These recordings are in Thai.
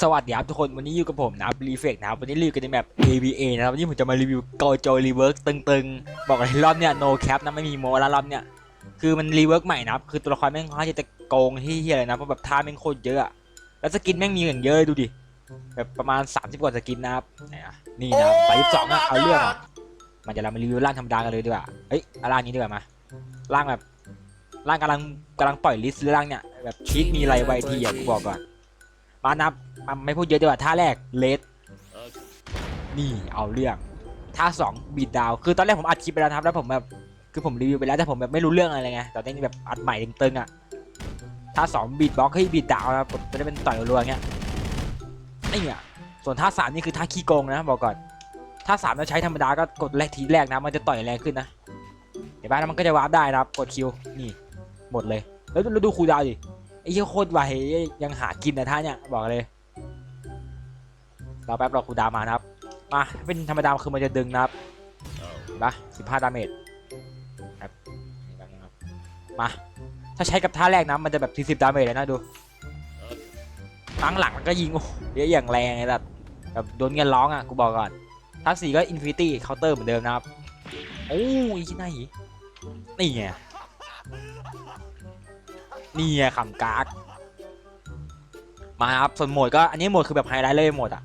สวัสดีครับทุกคนวันนี้อยู่กับผมนะครับรีเฟกนะครับวันนี้รีวิวกันในแบบ ABA นะครับวันนี้ผมจะมารีวิวโกโจรีเวิร์กตึงๆ บอกเลยรอบเนี้ย no cap นะไม่มีโมแล้วรอบเนี้ยคือมันรีเวิร์กใหม่นะครับคือตัวละครแม่งค่อนข้างจะโกงที่เฮียเลยนะเพราะแบบท่าแม่งโคตรเยอะอะแล้วสกินแม่งมีอย่างเยอะเลยดูดิแบบประมาณ 30 กว่าสกินนะครับไหนอะนี่นะครับไปสองอะเอาเรื่องอะมันจะเรามารีวิวร่างธรรมดากันเลยดีกว่าเอ้ยเอาร่างนี้ดีกว่ามาร่างแบบร่างกำลังกำลังปล่อยลิสต์ร่างเนี่ยแบบชีตมีไรไวทีอะกูบอกก่อน มานับไม่พูดเยอะดีกว่าท่าแรกเลสนี่เอาเรื่องท่าสองบีดดาวคือตอนแรกผมอัดคลิปไปแล้วนะครับแล้วผมแบบคือผมรีวิวไปแล้วแต่ผมแบบไม่รู้เรื่องอะไรไงแต่ตอนนี้แบบอัดใหม่ตึงๆอะท่าสองบีดบล็อกให้บีดดาวนะผมจะได้เป็นต่อยรัวๆเงี้ยไอ้เนี่ยส่วนท่าสามนี่คือท่าขี้โกงนะบอกก่อนท่าสามเราใช้ธรรมดาก็กดแรกทีแรกนะมันจะต่อยแรงขึ้นนะเห็นปะแล้วมันก็จะวาร์ปได้นะครับกดคิวนี่หมดเลยแล้วดูคูดาวดิ ไอ้เหี้ยโคตรไวยังหากินนะท่าเนี่ยบอกเลยเรอแป๊บรอคูดามานะครับมาเป็นธรรมดาคือมันจะดึงนะครับเห็นปะสิบห้าดาเมจครับมาถ้าใช้กับท่าแรกนะมันจะแบบสี่สิบดาเมจเลยนะดูตั้งหลังมันก็ยิงโอ้เยอะอย่างแรงเลยแบบแบบโดนเงินร้องอะกูบอกก่อนท่าสี่ก็อินฟินิตี้เคาน์เตอร์เหมือนเดิมนะครับโอ้ยที่ไหนนี่ไง นี่ไงขำกากมาครับส่วนโหมดก็อันนี้โหมดคือแบบไฮไลท์เลยโหมดอะ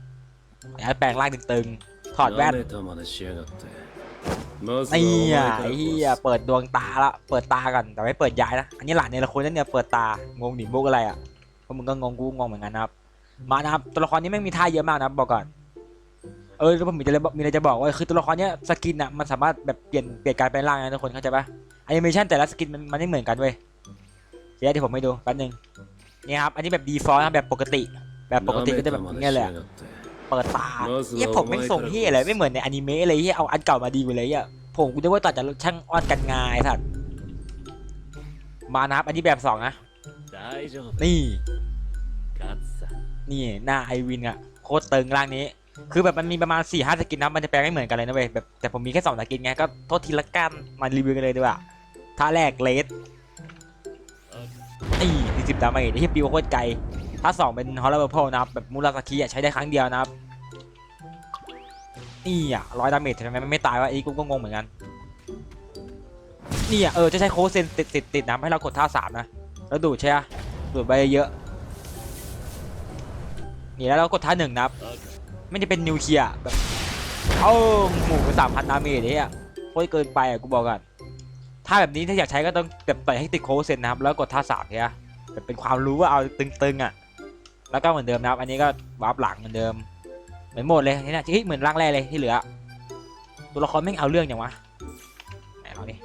แปลงร่างตึงๆถอดแว่นไอ้เหี้ยไอ้เหี้ยเปิดดวงตาละเปิดตากันแต่ไม่เปิดยายนะอันนี้หลานเนี่ยละคนนั่นเนี่ยเปิดตางงหนิมุกอะไรอะเพราะมึงก็งงกูงงเหมือนกันนะครับมานะครับตัวละครนี้ไม่มีท่าเยอะมากนะบอกก่อนเออแล้วผมมีอะไรมีอะไรจะบอกว่าคือตัวละครเนี้ยสกินอะมันสามารถแบบเปลี่ยนเปลี่ยนการเป็นร่างนะทุกคนเข้าใจปะแอนิเมชันแต่ละสกินมันไม่เหมือนกันเว้ย เดี๋ยวที่ผมไห้ดูแป๊บนึงนี่ครับ อันนี้แบบดีฟอลต์นะแบบปกติ แบบปกติก็จะแบบเงี้ยแหละเปิดตาเนี่ยผมไม่ส่งที่อะไรไม่เหมือนในอนิเมะอะไรที่เอาอันเก่ามาดีอยู่เลยอะผมกูนึกว่าตัดจากช่างอ้อนกันงายสัตว์มานะครับอันนี้แบบสองนะนี่นี่หน้าไอวินอะโคตรเติงร่างนี้ คือแบบมันมีประมาณ4ี่ห้าสกินนะมันจะแปลงไม่เหมือนกันเลยนะเว้ยแบบแต่ผมมีแค่สองสกินไงก็โทษทีละกันมารีวิวกันเลยดีกว่าท่าแรกเลส นี่สี่สิบดาเมจที่ปิวโคตรไกลท่าสองเป็นฮอลล์เบอร์พนะครับแบบมูราสกิอะใช้ได้ครั้งเดียวนะครับนี่อะร้อยดาเมจทำไมมันไม่ตายวะไอ้กูก็งงเหมือนกันนี่อะเออจะใช้โค้ดเซนติดติดติดนะให้เรากดท่าสามนะแล้วดูดใช่ไหมดูดไปเยอะนี่แล้วเรากดท่าหนึ่งนะครับไม่ได้เป็นนิวเคลียร์แบบเอ้าหมู่ไปสามพันดาเมจเนี่ยโคตรเกินไปอะกูบอกก่อนถ้าแบบนี้ถ้าอยากใช้ก็ต้องแบบต่อยให้ติดโค้ดเซนนะครับแล้วกดท่าสามเนี่ยแบบ เป็นความรู้ว่าเอาตึงๆอะ แล้วก็เหมือนเดิมนะครับ อันนี้ก็วาร์ปหลังเหมือนเดิม เหมือนหมดเลยนี่นะฮ้ยเหมือนร่างแรกเลยที่เหลือ ตัวละครไม่เอาเรื่องอย่างวะไหนเราดิ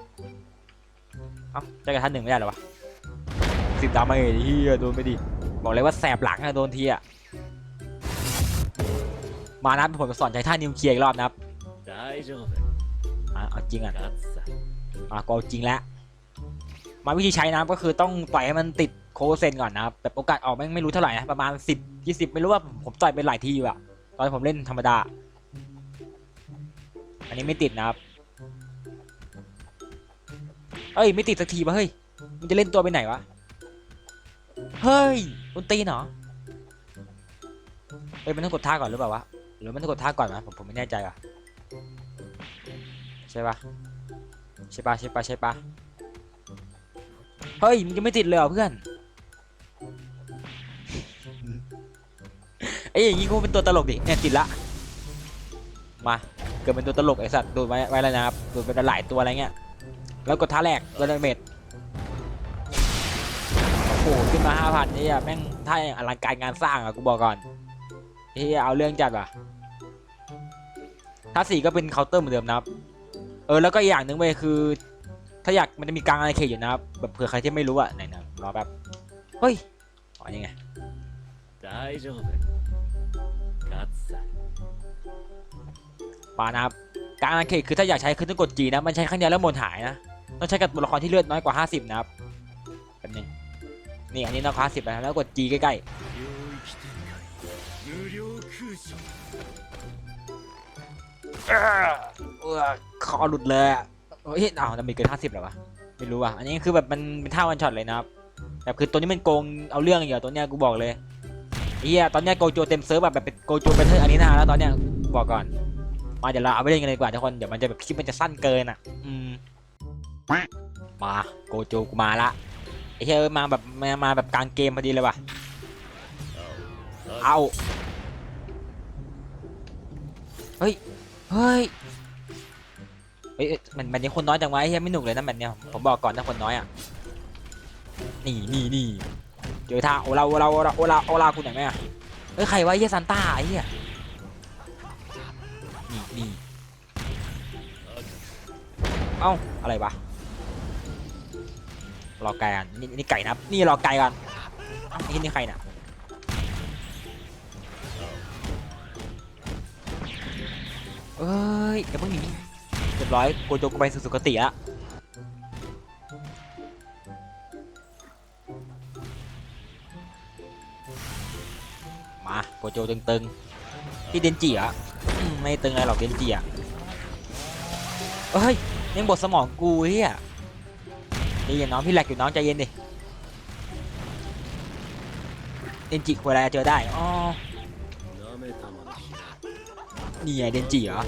เอ้าจะกระทันหนึ่งไม่ได้หรอวะสิบดาเมจเฮียโดนไปดิ บอกเลยว่าแสบหลังอะโดนทีอะมานันผมสอนใจท่านนิวเคลียร์อีกรอบนะครับเอาจริงอะอะก็จริงแล้วมาวิธีใช้น้ำก็คือต้องปล่อยให้มันติด โคเซนก่อนนะครับแบบโอกาสออกแม่งไม่รู้เท่าไหร่นะประมาณ 10 20 ไม่รู้ว่าผมต่อยไปหลายทีอยู่อะตอนผมเล่นธรรมดา อันนี้ไม่ติดนะครับเอ้ยไม่ติดสักทีวะเฮ้ยมันจะเล่นตัวไปไหนวะเฮ้ยคุณตีนเหรอเฮ้ยมันต้องกดท่าก่อนหรือเปล่าวะหรือมันต้องกดท่าก่อนนะผมผมไม่แน่ใจว่ะใช่ปะใช่ปะใช่ปะใช่ปะเฮ้ยมันจะไม่ติดเลยเหรอเพื่อน อ้ยอย่างงี้กูเป็นตัวตลกดิเนี่ยติดละมาเกิดเป็นตัวตลกไอ้สัตว์ดูดไว้ไว้แล้วนะครับดูดไปหลายตัวอะไรเงี้ยแล้วกดท่าแรกโดนเมจโอ้โหขึ้นมาห้าพันนี่อะแม่งท่าอย่างอลังการงานสร้างอะกูบอกก่อนเฮียเอาเรื่องจัดว่ะท่าสี่ก็เป็นเคาน์เตอร์เหมือนเดิมนะครับเออแล้วก็อย่างหนึ่งเว้ยคือ ถ้าอยากมันจะมีกลางอะไรเขตอยู่นะครับแบบเผื่อใครที่ไม่รู้อะไหนนะรอแป๊บเฮ้ยอ๋อนี่ไง 大丈夫勝つさ มานะครับกลางอาณาเขตคือถ้าอยากใช้คือต้องกด G นะมันใช้ครั้งเดียวแล้วหมดหายนะต้องใช้กับตัวละครที่เลือดน้อยกว่า 50 นะครับแบบนึงนี่อันนี้น้อยกว่า50นะแล้วกด G ใกล้ 領域展開無料空所 ๆเอ้อเออคอหลุดเลยอะเฮ้ยอ้าวมันมีเกิน 50เหรอวะไม่รู้ว่ะอันนี้คือแบบมันเป็นท่าวันช็อตเลยนะครับแบบคือตัวนี้มันโกงเอาเรื่องอย่างเดียวตัวเนี้ยกูบอกเลย เฮียตอนเนี้ยโกโจเต็มเซิร์ฟแบบแบบเป็นโกโจเป็นเทอร์อันนี้นาแล้วตอนเนี้ยบอกก่อน มาเดี๋ยวเราเอาไปเล่นกันเลยดีกว่าทุกคนเดี๋ยวมันจะแบบคลิปมันจะสั้นเกินอะ อืมมาโกโจกูมาละไอ้เฮียมาแบบมามาแบบกลางเกมพอดีเลยว่ะเอาเฮ้ยเฮ้ยเฮ้ยเอ้ยมันมันยังคนน้อยจังวะไอ้เฮียไม่หนุกเลยนะแบบเนี้ยผมบอกก่อนถ้าคนน้อยอะนี่นี่นี่ เจอท่าโอลาโอลาโอลาโอลาโอลาคุณไหนไหมอะเฮ้ยใครวะเฮียซันต้าไอ้เฮียนี่นี่เอ้าอะไรวะรอไก่กันนี่นี่ไก่นะนี่รอไก่กันเอ้านี่นี่ใครเนี่ยเอ้ยอย่าเพิ่งหนีเรียบร้อยโกโจกูไปสู่สุคติละ โกโจตึงๆที่เดนจิอะไม่ตึงอะไรหรอกเดนจิอะเฮ้ยยังบดสมองกูเฮียดีอย่าน้องพี่แหลกอยู่น้องใจเย็นดิเดนจิควายเจอได้อ๋อนี่ไงเดนจิเหรอ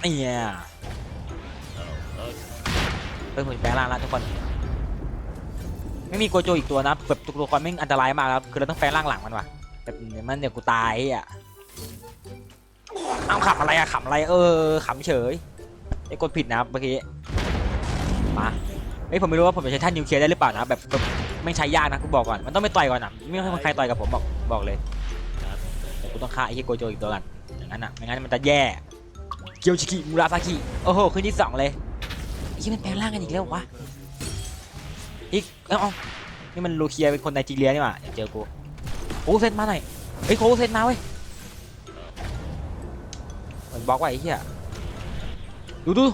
เนี่ยเฮ้ยหมือนแปลงร่างแล้วทุกคน ไม่มีโกโจอีกตัวนะแบบตัวละครไม่งอันตรายมากครับคือเราต้องแปลงร่างหลังมันว่ะแบบเดี๋ยวมันเดี๋ยวกูตายอะเอาขับอะไรอะขับอะไรเออขำเฉยไอ้กดผิดนะครับเมื่อกี้มาเฮ้ยผมไม่รู้ว่าผมจะใช้ท่านนิวเคลียร์ได้หรือเปล่านะแบบแบบไม่ใช้ยากนะกูบอกก่อนมันต้องไปต่อยก่อนนะไม่ให้ใครต่อยกับผมบอกบอกเลยแต่กูต้องฆ่าไอ้ที่โกโจอีกตัวกันอย่างนั้นอะไม่งั้นมันจะแย่เกียวชิกิมูราซากิโอ้โหขึ้นที่สองเลยไอ้ที่มันแปลงร่างกันอีกแล้ววะ อีกเอ้านี่มันลูเคียเป็นคนไนจีเรียนี่หว่าเดี๋ยวเจอกูโอ้เซนมาหน่อยเฮ้ยโคเซนมาเว้ยมันบล็อกไว้ไอ้เหี้ยดูดู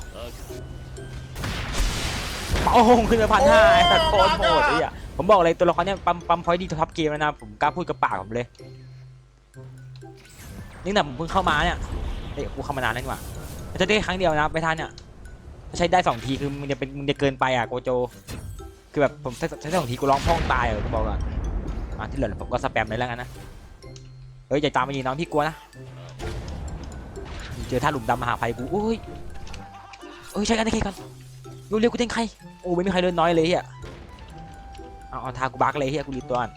โอ้โหขึ้นไปพันห้าไอ้สัตว์โคตรโหดไอ้เหี้ยผมบอกเลยตัวละครเนี่ยปั๊มปั๊มพอยต์ดีท็อปเกมแล้วนะผมกล้าพูดกับปากผมเลย นี่แต่ผมเพิ่งเข้ามาเนี่ยเฮ้ยกูเข้ามานานแล้วนี่หว่าจะได้ครั้งเดียวนะไปทันเนี่ยใช้ได้สองทีคือมึงจะเป็นมึงจะเกินไปอะโกโจ คือแบบผมใช้ใช้สองทีกูร้องพ้องตายเลยกูบอกก่อนมาที่เหลือผมก็สแปมเลยแล้วกันนะเฮ้ยอย่าตามไปยิงน้องพี่กลัวนะเจอท่าหลุมดำมหาภัยกูโอ้ยเอ้ยใช้กันได้แค่กันเร็วเร็วกูเต้นใครโอ้ไม่มีใครเดินน้อยเลยเฮียเอาเอาทากูบักเลยเฮียกูรีตัวก่อน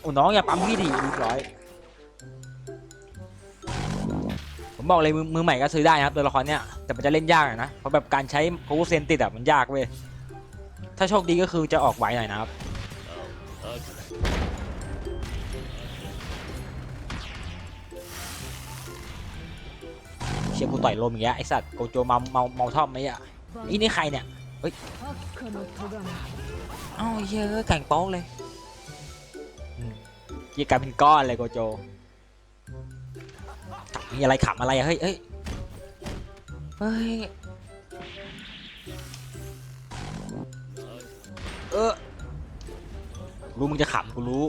โอ้น้องอย่าปั๊มพี่ดิรีบร้อยผมบอกเลยมือใหม่ก็ซื้อได้นะครับตัวละครเนี้ยแต่มันจะเล่นยากนะเพราะแบบการใช้โคเซนติดอะมันยากเว้ย ถ้าโชคดีก็คือจะออกไวหน่อยนะครับ เชี่ยร์กูต่อยลมอย่างเงี้ยไอสัตว์โกโจมาเมาเมาท่อมไหมอะอีนี่ใครเนี่ย เฮ้ยอ้าวเยอะแข่งโป๊กเลยยี่กลายเป็นก้อนเลยโกโจมีอะไรขำอะไรเฮ้ยเฮ้ย เออ รู้มึงจะขำกูรู้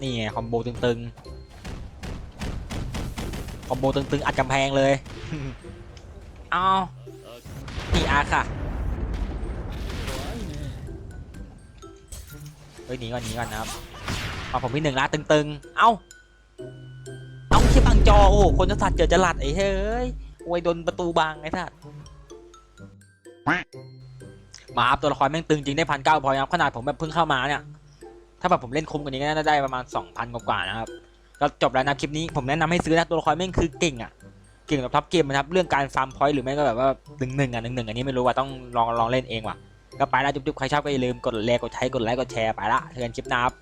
นี่ไงคอมโบตึงๆ คอมโบตึงๆ อัดกำแพงเลย เอานี่อาค่ะ เฮ้ยหนีก่อนหนีก่อนนะครับมาผมพี่หนึ่งละตึงๆ เอ้า เอ้าเชี่ยบังจอ โอ้โหคนจะสัตว์เจอจะหลัดไอ้เฮ้ยโอ้ยโดนประตูบังไอ้สัตว์ มาครับตัวละครแม่งตึงจริงได้พันเก้าพอยครับขนาดผมแบบเพิ่งเข้ามาเนี่ย ถ้าแบบผมเล่นคุ้มกว่านี้ก็น่าจะได้ประมาณ2,000กว่าๆนะครับก็จบแล้วนะคลิปนี้ผมแนะนำให้ซื้อนะตัวละครแม่งคือเก่งอะเก่งแบบท็อปเกมนะครับเรื่องการฟาร์มพอยต์หรือไม่ก็แบบว่าหนึ่งหนึ่งอะหนึ่งหนึ่งอันนี้ไม่รู้ว่าต้องลองลองเล่นเองว่ะก็ไปแล้วจุ๊บๆใครชอบก็อย่าลืมกดแชร์กดใช้กดไลค์กดแชร์ไปละเจอกันคลิปหน้าครับ